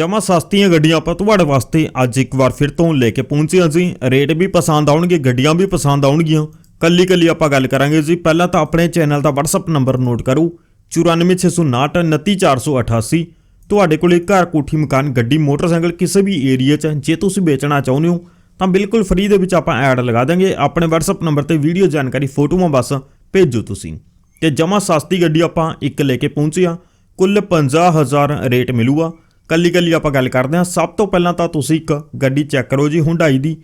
ਜਮਾ ਸਸਤੀਆਂ ਗੱਡੀਆਂ ਆਪਾਂ ਤੁਹਾਡੇ ਵਾਸਤੇ ਅੱਜ ਇੱਕ ਵਾਰ ਫਿਰ ਤੋਂ ਲੈ ਕੇ ਪਹੁੰਚੇ ਹਾਂ ਜੀ। ਰੇਟ ਵੀ ਪਸੰਦ ਆਉਣਗੇ, ਗੱਡੀਆਂ ਵੀ ਪਸੰਦ ਆਉਣਗੀਆਂ। ਕੱਲੀ ਕੱਲੀ ਆਪਾਂ ਗੱਲ ਕਰਾਂਗੇ ਜੀ। ਪਹਿਲਾਂ ਤਾਂ ਆਪਣੇ ਚੈਨਲ ਦਾ WhatsApp ਨੰਬਰ ਨੋਟ ਕਰੋ। 9469939488 ਤੁਹਾਡੇ ਕੋਲੇ ਘਰ, ਕੋਠੀ, ਮਕਾਨ, ਗੱਡੀ, ਮੋਟਰਸਾਈਕਲ ਕਿਸੇ ਵੀ ਏਰੀਆ 'ਚ ਜੇ ਤੁਸੀਂ ਵੇਚਣਾ ਚਾਹੁੰਦੇ ਹੋ, ਤਾਂ ਬਿਲਕੁਲ ਫ੍ਰੀ ਦੇ ਵਿੱਚ ਆਪਾਂ ਐਡ ਲਗਾ ਦਾਂਗੇ ਆਪਣੇ WhatsApp ਨੰਬਰ ਤੇ ਵੀਡੀਓ ਜਾਣਕਾਰੀ ਫੋਟੋਆਂ ਬਸ ਭੇਜੋ ਤੁਸੀਂ। ਤੇ ਜਮਾ ਸਸਤੀ ਗੱਡੀ ਆਪਾਂ ਇੱਕ ਲੈ ਕੇ ਪਹੁੰਚੇ ਹਾਂ। ਕੁੱਲ 50000 ਰੇਟ ਮਿਲੂਗਾ। ਕੱਲੀ ਕੱਲੀ ਆਪਾਂ ਗੱਲ ਕਰਦੇ ਹਾਂ। ਸਭ ਤੋਂ ਪਹਿਲਾਂ ਤਾਂ ਤੁਸੀਂ ਇੱਕ ਗੱਡੀ ਚੈੱਕ ਕਰੋ ਜੀ ਹੁੰਡਾਈ ਦੀ।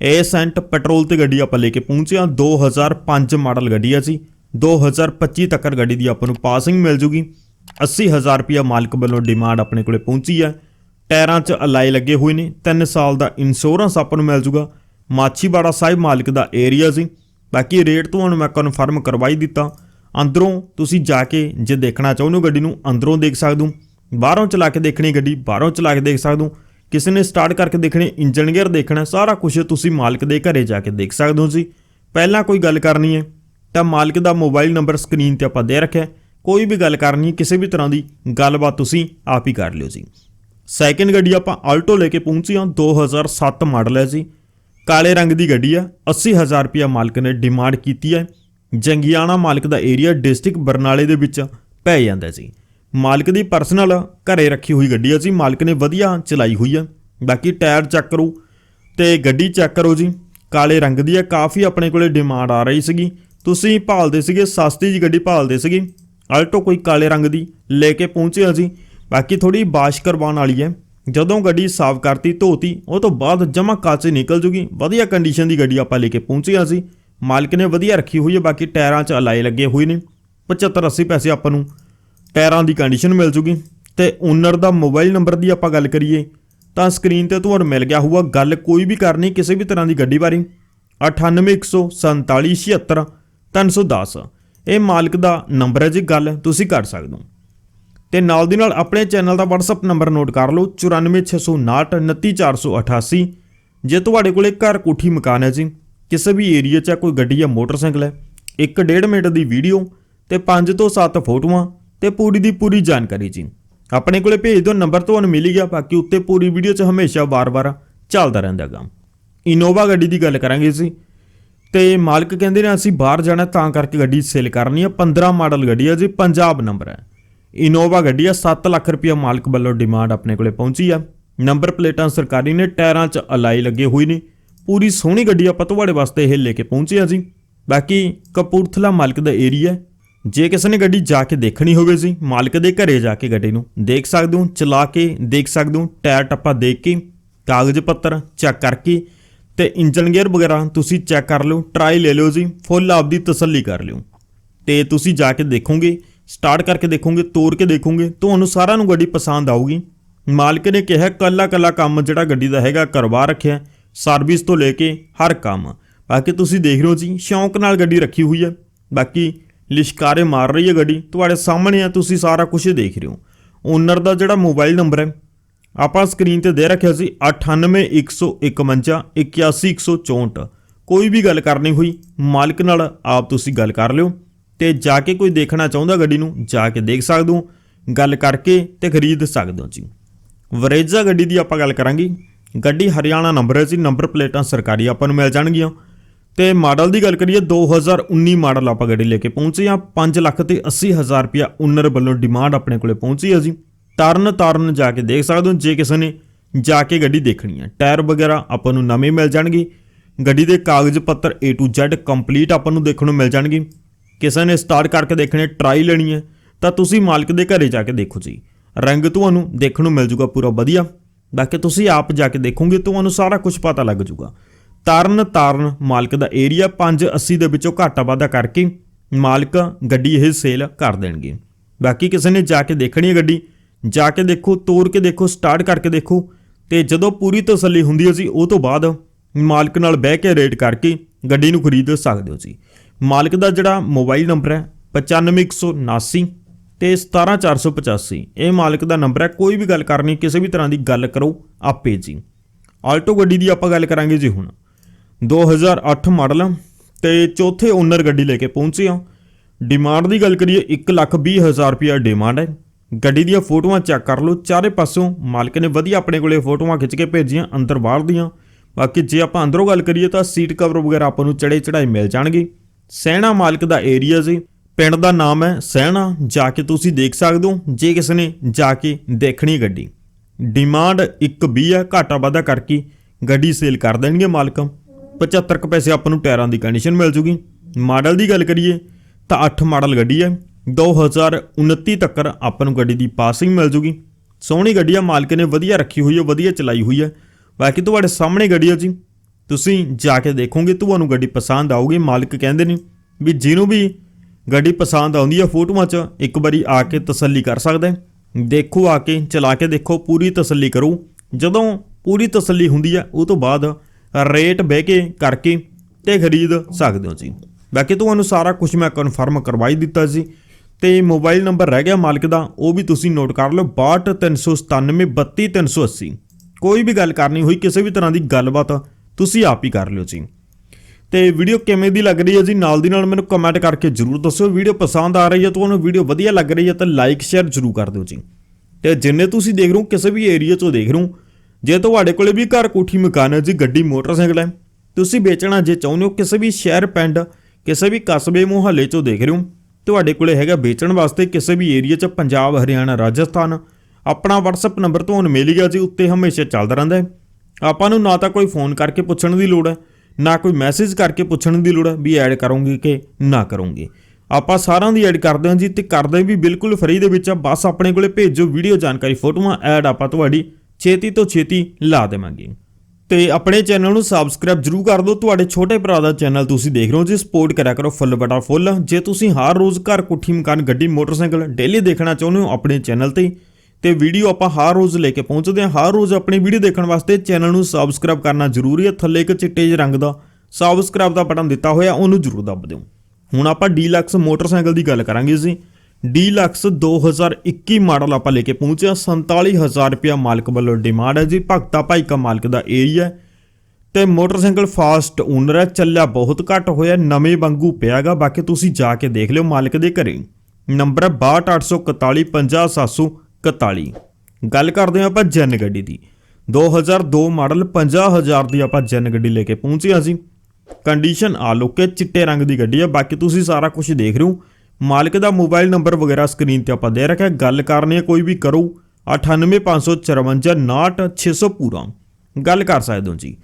ਏਸੈਂਟ ਪੈਟਰੋਲ ਤੇ ਗੱਡੀ ਆਪਾਂ ਲੈ ਕੇ ਪਹੁੰਚੇ ਹਾਂ। 2005 ਮਾਡਲ ਗੱਡੀ ਆ ਜੀ। 2025 ਤੱਕ ਗੱਡੀ ਦੀ ਆਪਾਂ ਨੂੰ ਪਾਸਿੰਗ ਮਿਲ ਜੂਗੀ। 80000 ਰੁਪਿਆ ਮਾਲਕ ਵੱਲੋਂ ਡਿਮਾਂਡ ਆਪਣੇ ਕੋਲੇ ਪਹੁੰਚੀ ਹੈ। ਟਾਇਰਾਂ 'ਚ ਅਲਾਈ ਲੱਗੇ ਹੋਏ ਨੇ। 3 ਸਾਲ ਦਾ ਇੰਸ਼ੋਰੈਂਸ ਆਪਾਂ ਨੂੰ ਮਿਲ ਜੂਗਾ। ਮਾਛੀਵਾੜਾ ਸਾਹਿਬ ਮਾਲਕ ਦਾ ਏਰੀਆ ਸੀ ਬਾਕੀ ਰੇਟ ਤੁਹਾਨੂੰ ਮੈਂ ਕਨਫਰਮ ਕਰਵਾਈ ਦਿੱਤਾ। ਅੰਦਰੋਂ ਤੁਸੀਂ ਜਾ ਕੇ ਜੇ ਦੇਖਣਾ ਚਾਹੁੰਦੇ ਹੋ ਗੱਡੀ ਨੂੰ, ਅੰਦਰੋਂ ਦੇਖ ਸਕਦੇ ਹੋ। ਬਾਹਰੋਂ ਚਲਾ ਕੇ ਦੇਖਣੀ ਗੱਡੀ, ਬਾਹਰੋਂ ਚਲਾ ਕੇ ਦੇਖ ਸਕਦੇ ਹੋ। ਕਿਸੇ ਨੇ ਸਟਾਰਟ ਕਰਕੇ ਦੇਖਣੀ ਇੰਜਨ ਗੇਅਰ ਦੇਖਣਾ, ਸਾਰਾ ਕੁਝ ਤੁਸੀਂ ਮਾਲਕ ਦੇ ਘਰੇ ਜਾ ਕੇ ਦੇਖ ਸਕਦੇ ਹੋ ਜੀ। ਪਹਿਲਾਂ ਕੋਈ ਗੱਲ ਕਰਨੀ ਹੈ, ਤਾਂ ਮਾਲਕ ਦਾ ਮੋਬਾਈਲ ਨੰਬਰ ਸਕਰੀਨ ਤੇ ਆਪਾਂ ਦੇ ਰੱਖਿਆ ਕੋਈ ਵੀ ਗੱਲ ਕਰਨੀ ਹੈ, ਕਿਸੇ ਵੀ ਤਰ੍ਹਾਂ ਦੀ ਗੱਲਬਾਤ ਤੁਸੀਂ ਆਪ ਹੀ ਕਰ ਲਿਓ ਜੀ। ਸੈਕਿੰਡ ਗੱਡੀ ਆਪਾਂ ਆਲਟੋ ਲੈ ਕੇ ਪਹੁੰਚੀ ਹਾਂ 2007 ਮਾਡਲ ਹੈ ਜੀ। ਕਾਲੇ ਰੰਗ ਦੀ ਗੱਡੀ ਆ 80000 ਰੁਪਇਆ ਮਾਲਕ ਨੇ ਡਿਮਾਂਡ ਕੀਤੀ ਹੈ। ਜੰਗੀਆਣਾ ਮਾਲਕ ਦਾ ਏਰੀਆ ਡਿਸਟ੍ਰਿਕਟ ਬਰਨਾਲੇ ਦੇ ਵਿੱਚ ਪੈ ਜਾਂਦਾ ਸੀ ਮਾਲਕ ਦੀ ਪਰਸਨਲ ਘਰੇ ਰੱਖੀ ਹੋਈ ਗੱਡੀ ਆ ਜੀ, ਮਾਲਕ ਨੇ ਵਧੀਆ ਚਲਾਈ ਹੋਈ ਆ। ਬਾਕੀ ਟਾਇਰ ਚੈੱਕ ਕਰੋ ਤੇ ਗੱਡੀ ਚੈੱਕ ਕਰੋ ਜੀ। ਕਾਲੇ ਰੰਗ ਦੀ ਆ, ਕਾਫੀ ਆਪਣੇ ਕੋਲੇ ਡਿਮਾਂਡ ਆ ਰਹੀ ਸੀਗੀ। ਤੁਸੀਂ ਭਾਲਦੇ ਸੀਗੇ, ਸਸਤੀ ਜੀ ਗੱਡੀ ਭਾਲਦੇ ਸੀਗੇ। ਆਲਟੋ ਕੋਈ ਕਾਲੇ ਰੰਗ ਦੀ ਲੈ ਕੇ ਪਹੁੰਚੇ ਅਸੀਂ ਬਾਕੀ ਥੋੜੀ ਬਾਸ਼ ਕਰਵਾਉਣ ਵਾਲੀ ਹੈ ਜਦੋਂ ਗੱਡੀ ਸਾਫ਼ ਕਰਤੀ, ਧੋਤੀ, ਉਹ ਤੋਂ ਬਾਅਦ ਜਮਾ ਕਾਚੇ ਨਿਕਲ ਜੂਗੀ। ਵਧੀਆ ਕੰਡੀਸ਼ਨ ਦੀ ਗੱਡੀ ਆਪਾਂ ਲੈ ਕੇ ਪਹੁੰਚੇ ਅਸੀਂ ਮਾਲਕ ਨੇ ਵਧੀਆ ਰੱਖੀ ਹੋਈ ਹੈ ਬਾਕੀ ਟਾਇਰਾਂ 'ਚ ਅਲਾਈ ਲੱਗੇ ਹੋਏ ਨੇ। 75 80 ਪੈਸੇ ਆਪਾਂ ਨੂੰ ਟਾਇਰਾਂ ਦੀ ਕੰਡੀਸ਼ਨ ਮਿਲ ਜੂਗੀ। ਤੇ ਓਨਰ ਦਾ ਮੋਬਾਈਲ ਨੰਬਰ ਦੀ ਆਪਾਂ ਗੱਲ ਕਰੀਏ, ਤਾਂ ਸਕਰੀਨ ਤੇ ਤੁਹਾਨੂੰ ਮਿਲ ਗਿਆ ਹੋਊਗਾ ਗੱਲ ਕੋਈ ਵੀ ਕਰਨੀ ਕਿਸੇ ਵੀ ਤਰ੍ਹਾਂ ਦੀ ਗੱਡੀ ਬਾਰੇ। 9814477310 310 ਇਹ ਮਾਲਕ ਦਾ ਨੰਬਰ ਹੈ ਜੀ ਗੱਲ, ਤੁਸੀਂ ਕਰ ਸਕਦੇ ਹੋ। ਤੇ ਨਾਲ ਦੀ ਨਾਲ ਆਪਣੇ ਚੈਨਲ ਦਾ WhatsApp ਨੰਬਰ ਨੋਟ ਕਰ ਲਓ 9469299488 ਜੇ ਤੁਹਾਡੇ ਕੋਲੇ ਘਰ ਕੋਠੀ ਮਕਾਨ ਹੈ ਜੀ, ਕਿਸੇ ਵੀ ਏਰੀਆ 'ਚ ਕੋਈ ਗੱਡੀ ਜਾਂ ਮੋਟਰਸਾਈਕਲ ਹੈ 1.5 ਮਿੰਟ ਦੀ ਵੀਡੀਓ ਤੇ 5 ਤੋਂ 7 ਫੋਟੋਆਂ ਤੇ ਪੂਰੀ ਦੀ ਪੂਰੀ ਜਾਣਕਾਰੀ ਜੀ। ਆਪਣੇ ਕੋਲੇ ਭੇਜ ਦਿਓ, ਨੰਬਰ ਤੁਹਾਨੂੰ ਮਿਲ ਗਿਆ, ਬਾਕੀ ਉੱਤੇ ਪੂਰੀ ਵੀਡੀਓ 'ਚ ਹਮੇਸ਼ਾ ਵਾਰ-ਵਾਰ ਚੱਲਦਾ ਰਹਿੰਦਾ ਗਾ ਇਨੋਵਾ ਗੱਡੀ ਦੀ ਗੱਲ ਕਰਾਂਗੇ ਅਸੀਂ ਤੇ ਮਾਲਕ ਕਹਿੰਦੇ ਨੇ, ਅਸੀਂ ਬਾਹਰ ਜਾਣਾ ਤਾਂ ਕਰਕੇ ਗੱਡੀ ਸੇਲ ਕਰਨੀ ਹੈ 15 ਮਾਡਲ ਗੱਡੀ ਹੈ ਜੀ, ਪੰਜਾਬ ਨੰਬਰ ਹੈ। ਇਨੋਵਾ ਗੱਡੀ ਹੈ 7 ਲੱਖ ਰੁਪਇਆ ਮਾਲਕ ਵੱਲੋਂ ਡਿਮਾਂਡ ਆਪਣੇ ਕੋਲੇ ਪਹੁੰਚੀ ਆ। ਨੰਬਰ ਪਲੇਟਾਂ ਸਰਕਾਰੀ ਨੇ, ਟਾਇਰਾਂ 'ਚ ਅਲਾਈ ਲੱਗੇ ਹੋਏ ਨੇ। ਪੂਰੀ ਸੋਹਣੀ ਗੱਡੀ ਆਪਾਂ ਤੁਹਾਡੇ ਵਾਸਤੇ ਇਹ ਲੈ ਕੇ ਪਹੁੰਚੇ ਆ ਜੀ। ਬਾਕੀ ਕਪੂਰਥਲਾ ਮਾਲਕ ਦਾ ਏਰੀਆ ਜੇ ਕਿਸੇ ਨੇ ਗੱਡੀ ਜਾ ਕੇ ਦੇਖਣੀ ਹੋਵੇ ਜੀ, ਮਾਲਕ ਦੇ ਘਰੇ ਜਾ ਕੇ ਗੱਡੀ ਨੂੰ ਦੇਖ ਸਕਦੇ ਹੋ, ਚਲਾ ਕੇ ਦੇਖ ਸਕਦੇ ਹੋ, ਟਾਇਰ ਟੱਪਾ ਦੇਖ ਕੇ, ਕਾਗਜ਼ ਪੱਤਰ ਚੈੱਕ ਕਰਕੇ ਤੇ ਇੰਜਨ ਗੇਅਰ ਵਗੈਰਾ ਤੁਸੀਂ ਚੈੱਕ ਕਰ ਲਓ, ਟਰਾਈ ਲੈ ਲਿਓ ਜੀ, ਫੁੱਲ ਆਪਦੀ ਤਸੱਲੀ ਕਰ ਲਿਓ। ਤੇ ਤੁਸੀਂ ਜਾ ਕੇ ਦੇਖੋਗੇ, ਸਟਾਰਟ ਕਰਕੇ ਦੇਖੋਗੇ, ਤੋੜ ਕੇ ਦੇਖੋਗੇ, ਤੁਹਾਨੂੰ ਸਾਰਿਆਂ ਨੂੰ ਗੱਡੀ ਪਸੰਦ ਆਊਗੀ। ਮਾਲਕ ਨੇ ਕਿਹਾ, ਕੱਲਾ ਕੱਲਾ ਕੰਮ ਜਿਹੜਾ ਗੱਡੀ ਦਾ ਹੈਗਾ, ਕਰਵਾ ਰੱਖਿਆ ਸਰਵਿਸ ਤੋਂ ਲੈ ਕੇ ਹਰ ਕੰਮ। ਬਾਕੀ ਤੁਸੀਂ ਦੇਖ ਰਹੇ ਹੋ ਜੀ, ਸ਼ੌਂਕ ਨਾਲ ਗੱਡੀ ਰੱਖੀ ਹੋਈ ਹੈ। ਬਾਕੀ ਲਿਸ਼ਕਾਰੇ ਮਾਰ ਰਹੀ ਹੈ ਗੱਡੀ। ਤੁਹਾਡੇ ਸਾਹਮਣੇ ਆ, ਤੁਸੀਂ ਸਾਰਾ ਕੁਝ ਦੇਖ ਰਹੇ ਹੋ। ਓਨਰ ਦਾ ਜਿਹੜਾ ਮੋਬਾਈਲ ਨੰਬਰ ਹੈ, ਆਪਾਂ ਸਕਰੀਨ ਤੇ ਦੇ ਰੱਖਿਆ ਸੀ 98151 81164 ਕੋਈ ਵੀ ਗੱਲ ਕਰਨੀ ਹੋਈ, ਮਾਲਕ ਨਾਲ ਆਪ ਤੁਸੀਂ ਗੱਲ ਕਰ ਲਿਓ ਤੇ ਜਾ ਕੇ ਕੋਈ ਦੇਖਣਾ ਚਾਹੁੰਦਾ ਗੱਡੀ ਨੂੰ, ਜਾ ਕੇ ਦੇਖ ਸਕਦੇ ਹੋ। ਗੱਲ ਕਰਕੇ ਤੇ ਖਰੀਦ ਸਕਦੇ ਹੋ ਜੀ। ਵਰੇਜਾ ਗੱਡੀ ਦੀ ਆਪਾਂ ਗੱਲ ਕਰਾਂਗੇ। ਗੱਡੀ ਹਰਿਆਣਾ ਨੰਬਰ ਹੈ ਜੀ ਨੰਬਰ ਪਲੇਟਾਂ ਸਰਕਾਰੀ ਆਪਾਂ ਨੂੰ ਮਿਲ ਜਾਣਗੀਆਂ। ਤੇ ਮਾਡਲ ਦੀ ਗੱਲ ਕਰੀਏ 2019 ਮਾਡਲ ਆਪਾਂ ਗੱਡੀ ਲੈ ਕੇ ਪਹੁੰਚੇ ਆ 5 ਲੱਖ ਤੇ 80 ਹਜ਼ਾਰ ਰੁਪਇਆ ਓਨਰ ਵੱਲੋਂ ਡਿਮਾਂਡ ਆਪਣੇ ਕੋਲੇ ਪਹੁੰਚੀ ਹੈ ਜੀ। ਤਰਨ ਤਾਰਨ ਜਾ ਕੇ ਦੇਖ ਸਕਦੇ ਹੋ, ਜੇ ਕਿਸੇ ਨੇ ਜਾ ਕੇ ਗੱਡੀ ਦੇਖਣੀ ਹੈ। ਟਾਇਰ ਵਗੈਰਾ ਆਪਾਂ ਨੂੰ ਨਵੇਂ ਮਿਲ ਜਾਣਗੇ। ਗੱਡੀ ਦੇ ਕਾਗਜ਼ ਪੱਤਰ A to Z ਕੰਪਲੀਟ ਆਪਾਂ ਨੂੰ ਦੇਖਣ ਨੂੰ ਮਿਲ ਜਾਣਗੇ। ਕਿਸੇ ਨੇ ਸਟਾਰਟ ਕਰਕੇ ਦੇਖਣੇ ਟਰਾਈ ਲੈਣੀ ਹੈ, ਤਾਂ ਤੁਸੀਂ ਮਾਲਕ ਦੇ ਘਰੇ ਜਾ ਕੇ ਦੇਖੋ ਜੀ। ਰੰਗ ਤੁਹਾਨੂੰ ਦੇਖਣ ਨੂੰ ਮਿਲ ਜੂਗਾ ਪੂਰਾ ਵਧੀਆ। ਬਾਕੀ ਤੁਸੀਂ ਆਪ ਜਾ ਕੇ ਦੇਖੋਗੇ, ਤੁਹਾਨੂੰ ਸਾਰਾ ਕੁਝ ਪਤਾ ਲੱਗ ਜੂਗਾ। ਤਰਨ ਤਾਰਨ ਮਾਲਕ ਦਾ ਏਰੀਆ 580 ਦੇ ਵਿੱਚੋਂ ਘਾਟਾ ਵਾਧਾ ਕਰਕੇ ਮਾਲਕ ਗੱਡੀ ਇਹ ਸੇਲ ਕਰ ਦੇਣਗੇ। ਬਾਕੀ ਕਿਸੇ ਨੇ ਜਾ ਕੇ ਦੇਖਣੀ ਹੈ ਗੱਡੀ, ਜਾ ਕੇ ਦੇਖੋ ਤੋੜ ਕੇ ਦੇਖੋ ਸਟਾਰਟ ਕਰਕੇ ਦੇਖੋ ਤੇ ਜਦੋਂ ਪੂਰੀ ਤਸੱਲੀ ਹੁੰਦੀ ਹੈ ਜੀ, ਉਹ ਤੋਂ ਬਾਅਦ ਮਾਲਕ ਨਾਲ ਬਹਿ ਕੇ ਰੇਟ ਕਰਕੇ ਗੱਡੀ ਨੂੰ ਖਰੀਦ ਸਕਦੇ ਹੋ ਜੀ। ਮਾਲਕ ਦਾ ਜਿਹੜਾ ਮੋਬਾਈਲ ਨੰਬਰ ਹੈ 95179 ਤੇ 17485 ਇਹ ਮਾਲਕ ਦਾ ਨੰਬਰ ਹੈ, ਕੋਈ ਵੀ ਗੱਲ ਕਰਨੀ, ਕਿਸੇ ਵੀ ਤਰ੍ਹਾਂ ਦੀ ਗੱਲ ਕਰੋ ਆਪੇ ਜੀ। ਆਲਟੋ ਗੱਡੀ ਦੀ ਆਪਾਂ ਗੱਲ ਕਰਾਂਗੇ ਜੀ ਹੁਣ। 2008 ਮਾਡਲ ਆ ਤੇ ਚੌਥੇ ਓਨਰ ਗੱਡੀ ਲੈ ਕੇ ਪਹੁੰਚੇ ਆ। ਡਿਮਾਂਡ ਦੀ ਗੱਲ ਕਰੀਏ 1,20,000 ਰੁਪਿਆ ਡਿਮਾਂਡ ਹੈ। ਗੱਡੀ ਦੀਆਂ ਫੋਟੋਆਂ ਚੈੱਕ ਕਰ ਲਓ ਚਾਰੇ ਪਾਸੋਂ ਮਾਲਕ ਨੇ ਵਧੀਆ ਆਪਣੇ ਕੋਲੇ ਫੋਟੋਆਂ ਖਿੱਚ ਕੇ ਭੇਜੀਆਂ ਅੰਦਰ ਬਾਹਰ ਦੀਆਂ। ਬਾਕੀ ਜੇ ਆਪਾਂ ਅੰਦਰੋਂ ਗੱਲ ਕਰੀਏ ਤਾਂ ਸੀਟ ਕਵਰ ਵਗੈਰਾ ਆਪਾਂ ਨੂੰ ਚੜੇ ਚੜਾਈ ਮਿਲ ਜਾਣਗੇ। ਸਹਿਣਾ ਮਾਲਕ ਦਾ ਏਰੀਆ ਜੀ ਪਿੰਡ ਦਾ ਨਾਮ ਹੈ ਸਹਿਣਾ ਜਾ ਕੇ ਤੁਸੀਂ ਦੇਖ ਸਕਦੇ ਹੋ ਜੇ ਕਿਸੇ ਨੇ ਜਾ ਕੇ ਦੇਖਣੀ ਗੱਡੀ। ਡਿਮਾਂਡ 120 ਹੈ ਘਾਟਾ ਵਾਧਾ ਕਰਕੇ ਗੱਡੀ ਸੇਲ ਕਰ ਦੇਣਗੇ ਮਾਲਕ। 75 ਕੁ ਪੈਸੇ ਆਪਾਂ ਨੂੰ ਟਾਇਰਾਂ ਦੀ ਕੰਡੀਸ਼ਨ ਮਿਲ ਜੂਗੀ। ਮਾਡਲ ਦੀ ਗੱਲ ਕਰੀਏ ਤਾਂ 8 ਮਾਡਲ ਗੱਡੀ ਹੈ। 2029 ਤੱਕ ਆਪਾਂ ਨੂੰ ਗੱਡੀ ਦੀ ਪਾਸਿੰਗ ਮਿਲ ਜੂਗੀ। ਸੋਹਣੀ ਗੱਡੀ ਆ, ਮਾਲਕ ਨੇ ਵਧੀਆ ਰੱਖੀ ਹੋਈ ਹੈ ਵਧੀਆ ਚਲਾਈ ਹੋਈ ਹੈ ਬਾਕੀ ਤੁਹਾਡੇ ਸਾਹਮਣੇ ਗੱਡੀ ਆ ਜੀ। ਤੁਸੀਂ ਜਾ ਕੇ ਦੇਖੋਗੇ, ਤੁਹਾਨੂੰ ਗੱਡੀ ਪਸੰਦ ਆਊਗੀ। ਮਾਲਕ ਕਹਿੰਦੇ ਨੇ ਵੀ ਜਿਹਨੂੰ ਵੀ ਗੱਡੀ ਪਸੰਦ ਆਉਂਦੀ ਹੈ ਫੋਟੋਆਂ 'ਚ, ਇੱਕ ਵਾਰੀ ਆ ਕੇ ਤਸੱਲੀ ਕਰ ਸਕਦਾ ਦੇਖੋ ਆ ਕੇ, ਚਲਾ ਕੇ ਦੇਖੋ, ਪੂਰੀ ਤਸੱਲੀ ਕਰੋ। ਜਦੋਂ ਪੂਰੀ ਤਸੱਲੀ ਹੁੰਦੀ ਹੈ ਉਹ ਤੋਂ ਬਾਅਦ ਰੇਟ ਬਹਿ ਕੇ ਕਰਕੇ ਤੇ ਖਰੀਦ ਸਕਦੇ ਹੋ ਜੀ। ਬਾਕੀ ਤੁਹਾਨੂੰ ਸਾਰਾ ਕੁਝ ਮੈਂ ਕਨਫਰਮ ਕਰਵਾਈ ਦਿੱਤਾ ਜੀ। ਤੇ ਮੋਬਾਈਲ ਨੰਬਰ ਰਹਿ ਗਿਆ ਮਾਲਕ ਦਾ, ਉਹ ਵੀ ਤੁਸੀਂ ਨੋਟ ਕਰ ਲਓ 6239 32380 ਕੋਈ ਵੀ ਗੱਲ ਕਰਨੀ ਹੋਈ, ਕਿਸੇ ਵੀ ਤਰ੍ਹਾਂ ਦੀ ਗੱਲਬਾਤ, ਤੁਸੀਂ ਆਪ ਹੀ ਕਰ ਲਿਓ ਜੀ। ਤੇ ਵੀਡੀਓ ਕਿਵੇਂ ਦੀ ਲੱਗ ਰਹੀ ਹੈ ਜੀ, ਨਾਲ ਦੀ ਨਾਲ ਮੈਨੂੰ ਕਮੈਂਟ ਕਰਕੇ ਜਰੂਰ ਦੱਸਿਓ। ਵੀਡੀਓ ਪਸੰਦ ਆ ਰਹੀ ਹੈ, ਤੁਹਾਨੂੰ ਵੀਡੀਓ ਵਧੀਆ ਲੱਗ ਰਹੀ ਹੈ, ਤਾਂ ਲਾਈਕ ਸ਼ੇਅਰ ਜਰੂਰ ਕਰ ਦਿਓ ਜੀ। ਤੇ ਜਿੰਨੇ ਤੁਸੀਂ ਦੇਖ ਰਹੇ ਹੋ, ਕਿਸੇ ਵੀ ਏਰੀਆ 'ਚੋਂ ਦੇਖ ਰਹੇ ਹੋ ਜੇ ਤੁਹਾਡੇ ਕੋਲੇ ਵੀ ਘਰ ਕੋਠੀ ਮਕਾਨ ਹੈ ਜੀ, ਗੱਡੀ, ਮੋਟਰਸਾਈਕਲ ਹੈ, ਤੁਸੀਂ ਵੇਚਣਾ ਜੇ ਚਾਹੁੰਦੇ ਹੋ, ਕਿਸੇ ਵੀ ਸ਼ਹਿਰ, ਪਿੰਡ, ਕਿਸੇ ਵੀ ਕਸਬੇ, ਮੁਹੱਲੇ 'ਚੋਂ ਦੇਖ ਰਹੇ ਹੋ, ਤੁਹਾਡੇ ਕੋਲੇ ਹੈਗਾ ਵੇਚਣ ਵਾਸਤੇ ਕਿਸੇ ਵੀ ਏਰੀਆ 'ਚ ਪੰਜਾਬ, ਹਰਿਆਣਾ, ਰਾਜਸਥਾਨ, ਆਪਣਾ WhatsApp ਨੰਬਰ ਤੁਹਾਨੂੰ ਮਿਲ ਗਿਆ ਜੀ, ਉੱਤੇ ਹਮੇਸ਼ਾ ਚੱਲਦਾ ਰਹਿੰਦਾ ਹੈ। ਆਪਾਂ ਨੂੰ ਨਾ ਤਾਂ ਕੋਈ ਫੋਨ ਕਰਕੇ ਪੁੱਛਣ ਦੀ ਲੋੜ ਹੈ, ਨਾ ਕੋਈ ਮੈਸੇਜ ਕਰਕੇ ਪੁੱਛਣ ਦੀ ਲੋੜ ਹੈ ਵੀ ਐਡ ਕਰੋਗੇ ਕਿ ਨਾ ਕਰੋਗੇ। ਆਪਾਂ ਸਾਰਿਆਂ ਦੀ ਐਡ ਕਰਦੇ ਹਾਂ ਜੀ ਤੇ ਕਰਦੇ ਵੀ ਬਿਲਕੁਲ ਫ੍ਰੀ ਦੇ ਵਿੱਚ ਆ। ਬਸ ਆਪਣੇ ਕੋਲੇ ਭੇਜੋ ਵੀਡੀਓ ਜਾਣਕਾਰੀ, ਫੋਟੋਆਂ ਐਡ ਆਪਾਂ ਤੁਹਾਡੀ ਛੇਤੀ ਤੋਂ ਛੇਤੀ ਲਾ ਦੇਵਾਂਗੇ। ਤੇ ਆਪਣੇ ਚੈਨਲ ਨੂੰ ਸਬਸਕ੍ਰਾਈਬ ਜਰੂਰ ਕਰ ਦਿਓ। ਤੁਹਾਡੇ ਛੋਟੇ ਭਰਾ ਦਾ ਚੈਨਲ ਤੁਸੀਂ ਦੇਖ ਰਹੇ ਹੋ ਜੀ। ਸਪੋਰਟ ਕਰਿਆ ਕਰੋ ਫੁੱਲ ਬਟਾ ਫੁੱਲ। ਜੇ ਤੁਸੀਂ ਹਰ ਰੋਜ਼ ਘਰ ਕੋਠੀ ਮਕਾਨ, ਗੱਡੀ, ਮੋਟਰਸਾਈਕਲ ਡੇਲੀ ਦੇਖਣਾ ਚਾਹੁੰਦੇ ਹੋ ਆਪਣੇ ਚੈਨਲ ਤੇ ਤੇ ਵੀਡੀਓ ਆਪਾਂ ਹਰ ਰੋਜ਼ ਲੈ ਕੇ ਪਹੁੰਚਦੇ ਹਾਂ। ਹਰ ਰੋਜ਼ ਆਪਣੀ ਵੀਡੀਓ ਦੇਖਣ ਵਾਸਤੇ ਚੈਨਲ ਨੂੰ ਸਬਸਕ੍ਰਾਈਬ ਕਰਨਾ ਜ਼ਰੂਰੀ ਹੈ। ਥੱਲੇ ਇੱਕ ਚਿੱਟੇ ਜਿਹੇ ਰੰਗ ਦਾ ਸਬਸਕ੍ਰਾਈਬ ਦਾ ਬਟਨ ਦਿੱਤਾ ਹੋਇਆ, ਉਹਨੂੰ ਜ਼ਰੂਰ ਦੱਬ ਦਿਓ। ਹੁਣ ਆਪਾਂ ਡੀਲਕਸ ਮੋਟਰਸਾਈਕਲ ਦੀ ਗੱਲ ਕਰਾਂਗੇ ਜੀ। ਡੀਲਕਸ 2021 ਮਾਡਲ ਆਪਾਂ ਲੈ ਕੇ ਪਹੁੰਚੇ ਹਾਂ। 47000 ਰੁਪਇਆ ਮਾਲਕ ਵੱਲੋਂ ਡਿਮਾਂਡ ਹੈ ਜੀ। ਭਗਤਾ ਭਾਈ ਕਾ ਮਾਲਕ ਦਾ ਏਰੀਆ ਹੈ ਤੇ ਮੋਟਰਸਾਈਕਲ ਫਾਸਟ ਓਨਰ ਹੈ। ਚੱਲਿਆ ਬਹੁਤ ਘੱਟ ਹੋਇਆ। ਨਵੇਂ ਵਾਂਗੂ ਪਿਆਗਾ ਬਾਕੀ ਤੁਸੀਂ ਜਾ ਕੇ ਦੇਖ ਲਿਓ ਮਾਲਕ ਦੇ ਘਰੇ। ਨੰਬਰ ਹੈ 6284150741 ਗੱਲ ਕਰਦੇ ਹਾਂ ਆਪਾਂ ਜਨ ਗੱਡੀ ਦੀ। 2002 ਮਾਡਲ 50000 ਦੀ ਆਪਾਂ ਜਨ ਗੱਡੀ ਲੈ ਕੇ ਪਹੁੰਚੇ ਹਾਂ ਜੀ। ਕੰਡੀਸ਼ਨ ਆ ਲੋਕੇ ਚਿੱਟੇ ਰੰਗ ਦੀ ਗੱਡੀ ਹੈ। ਬਾਕੀ ਤੁਸੀਂ ਸਾਰਾ ਕੁਝ ਦੇਖ ਰਹੇ ਹੋ। ਮਾਲਕ ਦਾ ਮੋਬਾਈਲ ਨੰਬਰ ਵਗੈਰਾ ਸਕਰੀਨ ਤੇ ਆਪਾਂ ਦੇ ਰੱਖਿਆ। ਗੱਲ ਕਰਨੀ ਹੈ, ਕੋਈ ਵੀ ਕਰੋ। 9854599600 ਪੂਰਾ। ਗੱਲ ਕਰ ਸਕਦੇ ਹੋ ਜੀ।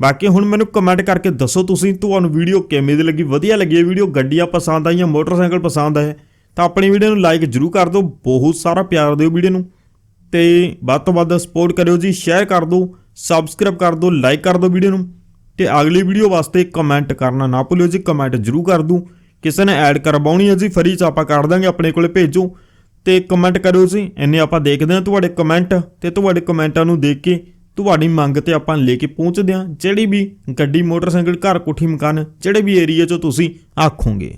ਬਾਕੀ ਹੁਣ ਮੈਨੂੰ ਕਮੈਂਟ ਕਰਕੇ ਦੱਸੋ ਤੁਸੀਂ, ਤੁਹਾਨੂੰ ਵੀਡੀਓ ਕਿਵੇਂ ਦੀ ਲੱਗੀ? ਵਧੀਆ ਲੱਗੀ ਹੈ ਵੀਡੀਓ ਗੱਡੀਆਂ ਪਸੰਦ ਆਈਆਂ, ਮੋਟਰਸਾਈਕਲ ਪਸੰਦ ਆਏ? ਤਾਂ ਆਪਣੀ ਵੀਡੀਓ ਨੂੰ ਲਾਈਕ ਜਰੂਰ ਕਰ ਦਿਓ। ਬਹੁਤ ਸਾਰਾ ਪਿਆਰ ਦਿਓ ਵੀਡੀਓ ਨੂੰ। ਤੇ ਵੱਧ ਤੋਂ ਵੱਧ ਸਪੋਰਟ ਕਰਿਓ ਜੀ ਸ਼ੇਅਰ ਕਰ ਦਿਓ ਸਬਸਕ੍ਰਾਈਬ ਕਰ ਦਿਓ ਲਾਈਕ ਕਰ ਦਿਓ ਵੀਡੀਓ ਨੂੰ। ਤੇ ਅਗਲੀ ਵੀਡੀਓ ਵਾਸਤੇ ਕਮੈਂਟ ਕਰਨਾ ਨਾ ਭੁੱਲਿਓ ਜੀ ਕਮੈਂਟ ਜਰੂਰ ਕਰ ਦੂੰ ਕਿਸੇ ਨੇ ਐਡ ਕਰਵਾਉਣੀ ਹੈ ਜੀ, ਫਰੀ ਚ ਆਪਾਂ ਕਰ ਦਾਂਗੇ, ਆਪਣੇ ਕੋਲੇ ਭੇਜੋ। ਤੇ ਕਮੈਂਟ ਕਰਿਓ ਜੀ, ਇੰਨੇ ਆਪਾਂ ਦੇਖਦੇ ਹਾਂ ਤੁਹਾਡੇ ਕਮੈਂਟ ਤੇ ਤੁਹਾਡੇ ਕਮੈਂਟਾਂ ਨੂੰ ਦੇਖ ਕੇ ਤੁਹਾਡੀ ਮੰਗ ਤੇ ਆਪਾਂ ਲੈ ਕੇ ਪਹੁੰਚਦੇ ਹਾਂ। ਜਿਹੜੀ ਵੀ ਗੱਡੀ, ਮੋਟਰਸਾਈਕਲ, ਘਰ, ਕੋਠੀ, ਮਕਾਨ, ਜਿਹੜੇ ਵੀ ਏਰੀਆ 'ਚੋਂ ਤੁਸੀਂ ਆਖੋਗੇ।